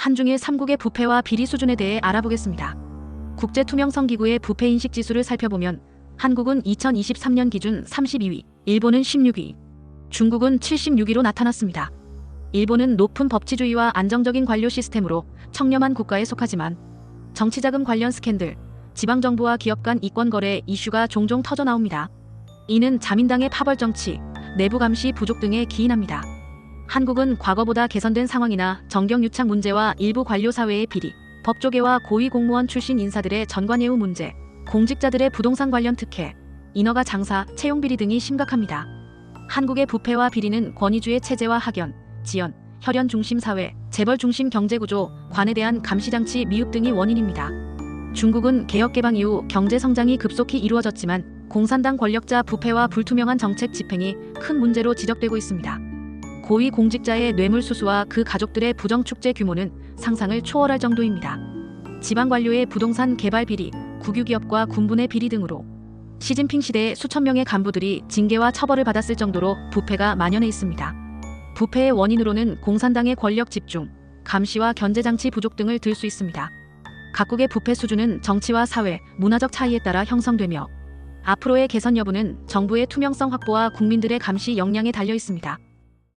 한중일 3국의 부패와 비리 수준에 대해 알아보겠습니다. 국제투명성기구의 부패인식 지수를 살펴보면 한국은 2023년 기준 32위, 일본은 16위, 중국은 76위로 나타났습니다. 일본은 높은 법치주의와 안정적인 관료 시스템으로 청렴한 국가에 속하지만 정치자금 관련 스캔들, 지방정부와 기업 간 이권 거래 이슈가 종종 터져 나옵니다. 이는 자민당의 파벌 정치, 내부 감시 부족 등에 기인합니다. 한국은 과거보다 개선된 상황이나 정경유착 문제와 일부 관료 사회의 비리, 법조계와 고위 공무원 출신 인사들의 전관예우 문제, 공직자들의 부동산 관련 특혜, 인허가 장사, 채용 비리 등이 심각합니다. 한국의 부패와 비리는 권위주의 체제와 학연, 지연, 혈연 중심 사회, 재벌 중심 경제 구조, 관에 대한 감시 장치 미흡 등이 원인입니다. 중국은 개혁 개방 이후 경제 성장이 급속히 이루어졌지만 공산당 권력자 부패와 불투명한 정책 집행이 큰 문제로 지적되고 있습니다. 고위 공직자의 뇌물 수수와 그 가족들의 부정 축제 규모는 상상을 초월할 정도입니다. 지방 관료의 부동산 개발 비리, 국유기업과 군분의 비리 등으로 시진핑 시대의 수천 명의 간부들이 징계와 처벌을 받았을 정도로 부패가 만연해 있습니다. 부패의 원인으로는 공산당의 권력 집중, 감시와 견제 장치 부족 등을 들 수 있습니다. 각국의 부패 수준은 정치와 사회, 문화적 차이에 따라 형성되며 앞으로의 개선 여부는 정부의 투명성 확보와 국민들의 감시 역량에 달려 있습니다.